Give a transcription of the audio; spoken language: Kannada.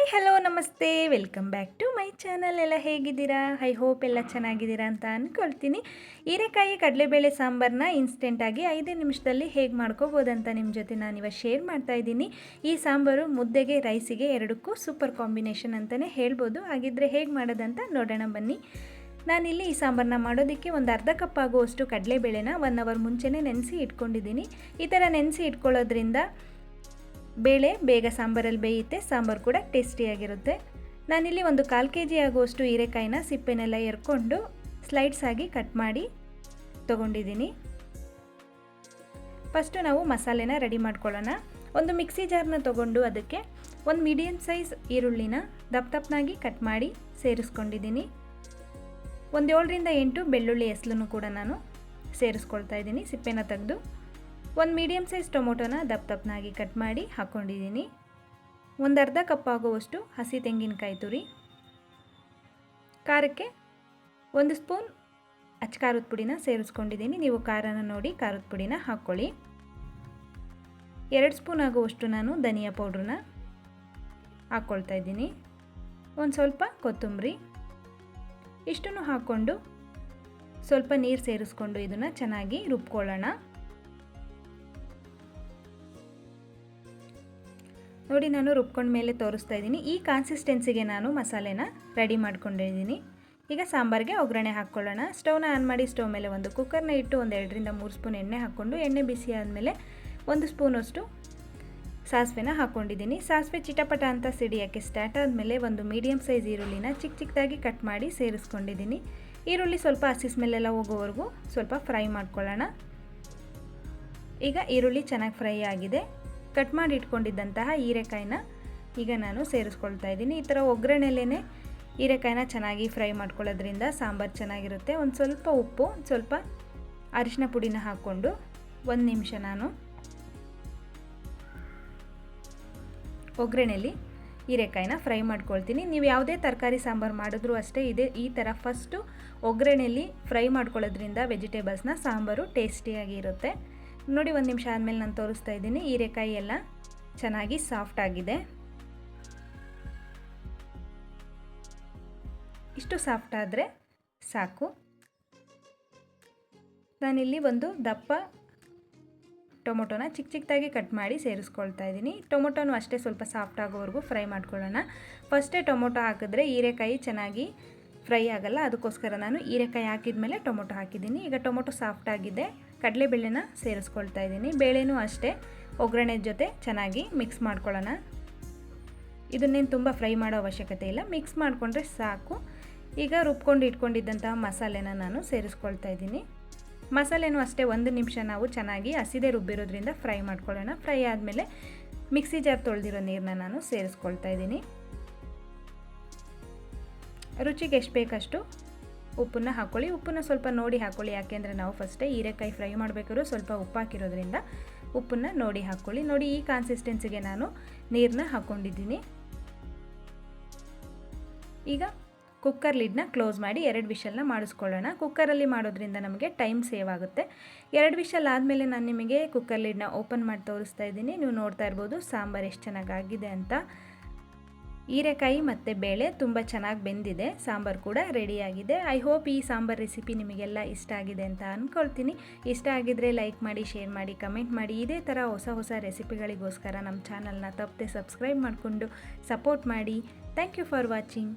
ಹಾಯ್ ಹಲೋ ನಮಸ್ತೆ. Welcome back to my channel ಎಲ್ಲ ಹೇಗಿದ್ದೀರಾ? ಐ ಹೋಪ್ ಎಲ್ಲ ಚೆನ್ನಾಗಿದ್ದೀರಾ ಅಂತ ಅಂದ್ಕೊಳ್ತೀನಿ ಹೀರೆಕಾಯಿ ಕಡಲೆಬೇಳೆ ಸಾಂಬಾರನ್ನ ಇನ್ಸ್ಟೆಂಟಾಗಿ ಐದೇ ನಿಮಿಷದಲ್ಲಿ ಹೇಗೆ ಮಾಡ್ಕೋಬೋದಂತ ನಿಮ್ಮ ಜೊತೆ ನಾನು ಇವಾಗ ಶೇರ್ ಮಾಡ್ತಾ ಇದ್ದೀನಿ. ಈ ಸಾಂಬಾರು ಮುದ್ದೆಗೆ ರೈಸಿಗೆ ಎರಡಕ್ಕೂ ಸೂಪರ್ ಕಾಂಬಿನೇಷನ್ ಅಂತಲೇ ಹೇಳ್ಬೋದು. ಹಾಗಿದ್ರೆ ಹೇಗೆ ಮಾಡೋದಂತ ನೋಡೋಣ ಬನ್ನಿ. ನಾನಿಲ್ಲಿ ಈ ಸಾಂಬಾರನ್ನ ಮಾಡೋದಕ್ಕೆ ಒಂದು ಅರ್ಧ ಕಪ್ ಆಗುವಷ್ಟು ಕಡಲೆಬೇಳೆನ ಒನ್ ಅವರ್ ಮುಂಚೆನೇ ನೆನೆಸಿ ಇಟ್ಕೊಂಡಿದ್ದೀನಿ. ಈ ಥರ ನೆನೆಸಿ ಇಟ್ಕೊಳ್ಳೋದ್ರಿಂದ ಬೇಳೆ, ಬೇಗ ಸಾಂಬಾರಲ್ಲಿ ಬೇಯುತ್ತೆ ಸಾಂಬಾರು ಕೂಡ ಟೇಸ್ಟಿಯಾಗಿರುತ್ತೆ ನಾನಿಲ್ಲಿ ಒಂದು ಕಾಲು ಕೆ ಜಿ ಆಗುವಷ್ಟು ಹೀರೆಕಾಯಿನ ಸಿಪ್ಪೆನೆಲ್ಲ ಎರ್ಕೊಂಡು ಸ್ಲೈಡ್ಸ್ ಆಗಿ ಕಟ್ ಮಾಡಿ ತೊಗೊಂಡಿದ್ದೀನಿ. ಫಸ್ಟು ನಾವು ಮಸಾಲೆನ ರೆಡಿ ಮಾಡ್ಕೊಳ್ಳೋಣ. ಒಂದು ಮಿಕ್ಸಿ ಜಾರ್ನ ತೊಗೊಂಡು ಅದಕ್ಕೆ ಒಂದು ಮೀಡಿಯಮ್ ಸೈಜ್ ಈರುಳ್ಳಿನ ದಪ್ಪ ದಪ್ಪನಾಗಿ ಕಟ್ ಮಾಡಿ ಸೇರಿಸ್ಕೊಂಡಿದ್ದೀನಿ. ಒಂದು ಏಳರಿಂದ ಎಂಟು ಬೆಳ್ಳುಳ್ಳಿ ಎಸ್ಲನ್ನು ಕೂಡ ನಾನು ಸೇರಿಸ್ಕೊಳ್ತಾ ಇದ್ದೀನಿ ಸಿಪ್ಪೆನ ತೆಗೆದು. ಒಂದು ಮೀಡಿಯಮ್ ಸೈಜ್ ಟೊಮೊಟೊನ ದಪ್ಪ ದಪ್ಪನಾಗಿ ಕಟ್ ಮಾಡಿ ಹಾಕ್ಕೊಂಡಿದ್ದೀನಿ ಒಂದು ಅರ್ಧ ಕಪ್ ಆಗುವಷ್ಟು ಹಸಿ ತೆಂಗಿನಕಾಯಿ ತುರಿ. ಖಾರಕ್ಕೆ ಒಂದು ಸ್ಪೂನ್ ಅಚ್ಚ ಖಾರದ ಪುಡಿನ ಸೇರಿಸ್ಕೊಂಡಿದ್ದೀನಿ. ನೀವು ಖಾರನ ನೋಡಿ ಖಾರದ ಪುಡಿನ ಹಾಕ್ಕೊಳ್ಳಿ. ಎರಡು ಸ್ಪೂನ್ ಆಗುವಷ್ಟು ನಾನು ಧನಿಯಾ ಪೌಡ್ರನ್ನ ಹಾಕ್ಕೊಳ್ತಾ ಇದ್ದೀನಿ. ಒಂದು ಸ್ವಲ್ಪ ಕೊತ್ತಂಬರಿ. ಇಷ್ಟನ್ನು ಹಾಕ್ಕೊಂಡು ಸ್ವಲ್ಪ ನೀರು ಸೇರಿಸ್ಕೊಂಡು ಇದನ್ನು ಚೆನ್ನಾಗಿ ರುಬ್ಕೊಳ್ಳೋಣ. ನೋಡಿ ನಾನು ರುಬ್ಕೊಂಡ ಮೇಲೆ ತೋರಿಸ್ತಾ ಇದ್ದೀನಿ. ಈ ಕಾನ್ಸಿಸ್ಟೆನ್ಸಿಗೆ ನಾನು ಮಸಾಲೆನ ರೆಡಿ ಮಾಡ್ಕೊಂಡಿದ್ದೀನಿ. ಈಗ ಸಾಂಬಾರಿಗೆ ಒಗ್ಗರಣೆ ಹಾಕ್ಕೊಳ್ಳೋಣ. ಸ್ಟವ್ನ ಆನ್ ಮಾಡಿ ಸ್ಟವ್ ಮೇಲೆ ಒಂದು ಕುಕ್ಕರ್ನ ಇಟ್ಟು ಒಂದು ಎರಡರಿಂದ ಮೂರು ಸ್ಪೂನ್ ಎಣ್ಣೆ ಹಾಕ್ಕೊಂಡು, ಎಣ್ಣೆ ಬಿಸಿ ಆದಮೇಲೆ ಒಂದು ಸ್ಪೂನಷ್ಟು ಸಾಸಿವೆನ ಹಾಕ್ಕೊಂಡಿದ್ದೀನಿ ಸಾಸಿವೆ ಚಿಟಪಟ ಅಂತ ಸಿಡಿಯೋಕ್ಕೆ ಸ್ಟಾರ್ಟ್ ಆದಮೇಲೆ ಒಂದು ಮೀಡಿಯಮ್ ಸೈಜ್ ಈರುಳ್ಳಿನ ಚಿಕ್ಕ ಚಿಕ್ಕದಾಗಿ ಕಟ್ ಮಾಡಿ ಸೇರಿಸ್ಕೊಂಡಿದ್ದೀನಿ. ಈರುಳ್ಳಿ ಸ್ವಲ್ಪ ಹಸಿ ಸ್ಮೆಲ್ಲೆಲ್ಲ ಹೋಗೋವರೆಗೂ ಸ್ವಲ್ಪ ಫ್ರೈ ಮಾಡ್ಕೊಳ್ಳೋಣ. ಈಗ ಈರುಳ್ಳಿ ಚೆನ್ನಾಗಿ ಫ್ರೈ ಆಗಿದೆ. ಕಟ್ ಮಾಡಿ ಇಟ್ಕೊಂಡಿದ್ದಂತಹ ಹೀರೆಕಾಯಿನ ಈಗ ನಾನು ಸೇರಿಸ್ಕೊಳ್ತಾ ಇದ್ದೀನಿ. ಈ ಥರ ಒಗ್ಗರಣೆಲೇ ಹೀರೆಕಾಯಿನ ಚೆನ್ನಾಗಿ ಫ್ರೈ ಮಾಡ್ಕೊಳ್ಳೋದ್ರಿಂದ ಸಾಂಬಾರು ಚೆನ್ನಾಗಿರುತ್ತೆ. ಒಂದು ಸ್ವಲ್ಪ ಉಪ್ಪು ಸ್ವಲ್ಪ ಅರಿಶಿನ ಪುಡಿನ ಹಾಕ್ಕೊಂಡು ಒಂದು ನಿಮಿಷ ನಾನು ಒಗ್ಗರಣೆಲಿ ಹೀರೆಕಾಯಿನ ಫ್ರೈ ಮಾಡ್ಕೊಳ್ತೀನಿ. ನೀವು ಯಾವುದೇ ತರಕಾರಿ ಸಾಂಬಾರು ಮಾಡಿದ್ರೂ ಅಷ್ಟೇ ಇದೆ ಈ ಥರ ಫಸ್ಟು ಒಗ್ಗರಣೆಲಿ ಫ್ರೈ ಮಾಡ್ಕೊಳ್ಳೋದ್ರಿಂದ ವೆಜಿಟೇಬಲ್ಸ್ನ ಸಾಂಬಾರು ಟೇಸ್ಟಿಯಾಗಿ ಇರುತ್ತೆ ನೋಡಿ ಒಂದು ನಿಮಿಷ ಆದಮೇಲೆ ನಾನು ತೋರಿಸ್ತಾ ಇದ್ದೀನಿ. ಹೀರೆಕಾಯಿ ಎಲ್ಲ ಚೆನ್ನಾಗಿ ಸಾಫ್ಟ್ ಆಗಿದೆ. ಇಷ್ಟು ಸಾಫ್ಟ್ ಆದರೆ ಸಾಕು. ನಾನಿಲ್ಲಿ ಒಂದು ದಪ್ಪ ಟೊಮೊಟೊನ ಚಿಕ್ಕ ಚಿಕ್ಕದಾಗಿ ಕಟ್ ಮಾಡಿ ಸೇರಿಸ್ಕೊಳ್ತಾ ಇದ್ದೀನಿ. ಟೊಮೊಟೊನೂ ಅಷ್ಟೇ ಸ್ವಲ್ಪ ಸಾಫ್ಟ್ ಆಗೋವರೆಗೂ ಫ್ರೈ ಮಾಡ್ಕೊಳ್ಳೋಣ. ಫಸ್ಟೇ ಟೊಮೊಟೊ ಹಾಕಿದ್ರೆ ಹೀರೆಕಾಯಿ ಚೆನ್ನಾಗಿ ಫ್ರೈ ಆಗಲ್ಲ. ಅದಕ್ಕೋಸ್ಕರ ನಾನು ಹೀರೆಕಾಯಿ ಹಾಕಿದ ಮೇಲೆ ಟೊಮೊಟೊ ಹಾಕಿದ್ದೀನಿ. ಈಗ ಟೊಮೊಟೊ ಸಾಫ್ಟ್ ಆಗಿದೆ. ಕಡಲೆಬೇಳೆನ ಸೇರಿಸ್ಕೊಳ್ತಾ ಇದ್ದೀನಿ. ಬೇಳೆನೂ ಅಷ್ಟೇ. ಒಗ್ಗರಣೆ ಜೊತೆ ಚೆನ್ನಾಗಿ ಮಿಕ್ಸ್ ಮಾಡ್ಕೊಳ್ಳೋಣ. ಇದನ್ನೇನು ತುಂಬ ಫ್ರೈ ಮಾಡೋ ಅವಶ್ಯಕತೆ ಇಲ್ಲ. ಮಿಕ್ಸ್ ಮಾಡಿಕೊಂಡ್ರೆ ಸಾಕು. ಈಗ ರುಬ್ಕೊಂಡು ಇಟ್ಕೊಂಡಿದ್ದಂತಹ ಮಸಾಲೆನ ನಾನು ಸೇರಿಸ್ಕೊಳ್ತಾ ಇದ್ದೀನಿ. ಮಸಾಲೆನೂ ಅಷ್ಟೇ ಒಂದು ನಿಮಿಷ ನಾವು ಚೆನ್ನಾಗಿ ಹಸಿದೆ ರುಬ್ಬಿರೋದ್ರಿಂದ ಫ್ರೈ ಮಾಡ್ಕೊಳ್ಳೋಣ. ಫ್ರೈ ಆದಮೇಲೆ ಮಿಕ್ಸಿ ಜಾರ್ ತೊಳೆದಿರೋ ನೀರನ್ನ ನಾನು ಸೇರಿಸ್ಕೊಳ್ತಾ ಇದ್ದೀನಿ. ರುಚಿಗೆ ಎಷ್ಟು ಬೇಕಷ್ಟು ಉಪ್ಪನ್ನು ಹಾಕ್ಕೊಳ್ಳಿ ಉಪ್ಪನ್ನು ಸ್ವಲ್ಪ ನೋಡಿ ಹಾಕ್ಕೊಳ್ಳಿ ಯಾಕೆಂದರೆ ನಾವು ಫಸ್ಟೇ ಹೀರೆಕಾಯಿ ಫ್ರೈ ಮಾಡಬೇಕಾದ್ರೂ ಸ್ವಲ್ಪ ಉಪ್ಪು ಹಾಕಿರೋದ್ರಿಂದ ಉಪ್ಪನ್ನು ನೋಡಿ ಹಾಕ್ಕೊಳ್ಳಿ ನೋಡಿ ಈ ಕನ್ಸಿಸ್ಟೆನ್ಸಿಗೆ ನಾನು ನೀರನ್ನ ಹಾಕ್ಕೊಂಡಿದ್ದೀನಿ ಈಗ ಕುಕ್ಕರ್ ಲಿಡ್ನ ಕ್ಲೋಸ್ ಮಾಡಿ ಎರಡು ವಿಷಲ್ನ ಮಾಡಿಸ್ಕೊಳ್ಳೋಣ. ಕುಕ್ಕರಲ್ಲಿ ಮಾಡೋದ್ರಿಂದ ನಮಗೆ ಟೈಮ್ ಸೇವ್ ಆಗುತ್ತೆ. ಎರಡು ವಿಷಲ್ ಆದಮೇಲೆ ನಾನು ನಿಮಗೆ ಕುಕ್ಕರ್ ಲಿಡ್ನ ಓಪನ್ ಮಾಡಿ ತೋರಿಸ್ತಾ ಇದ್ದೀನಿ. ನೀವು ನೋಡ್ತಾ ಇರ್ಬೋದು ಸಾಂಬಾರು ಎಷ್ಟು ಚೆನ್ನಾಗಾಗಿದೆ ಅಂತ. ಹೀರೆಕಾಯಿ ಮತ್ತು ಬೇಳೆ ತುಂಬ ಚೆನ್ನಾಗಿ ಬೆಂದಿದೆ. ಸಾಂಬಾರು ಕೂಡ ರೆಡಿಯಾಗಿದೆ ಐ ಹೋಪ್ ಈ ಸಾಂಬಾರು ರೆಸಿಪಿ ನಿಮಗೆಲ್ಲ ಇಷ್ಟ ಆಗಿದೆ ಅಂತ ಅಂದ್ಕೊಳ್ತೀನಿ ಇಷ್ಟ ಆಗಿದ್ದರೆ ಲೈಕ್ ಮಾಡಿ ಶೇರ್ ಮಾಡಿ ಕಮೆಂಟ್ ಮಾಡಿ. ಇದೇ ಥರ ಹೊಸ ಹೊಸ ರೆಸಿಪಿಗಳಿಗೋಸ್ಕರ ನಮ್ಮ ಚಾನಲ್ನ ತಪ್ಪದೆ ಸಬ್ಸ್ಕ್ರೈಬ್ ಮಾಡಿಕೊಂಡು ಸಪೋರ್ಟ್ ಮಾಡಿ. Thank you for watching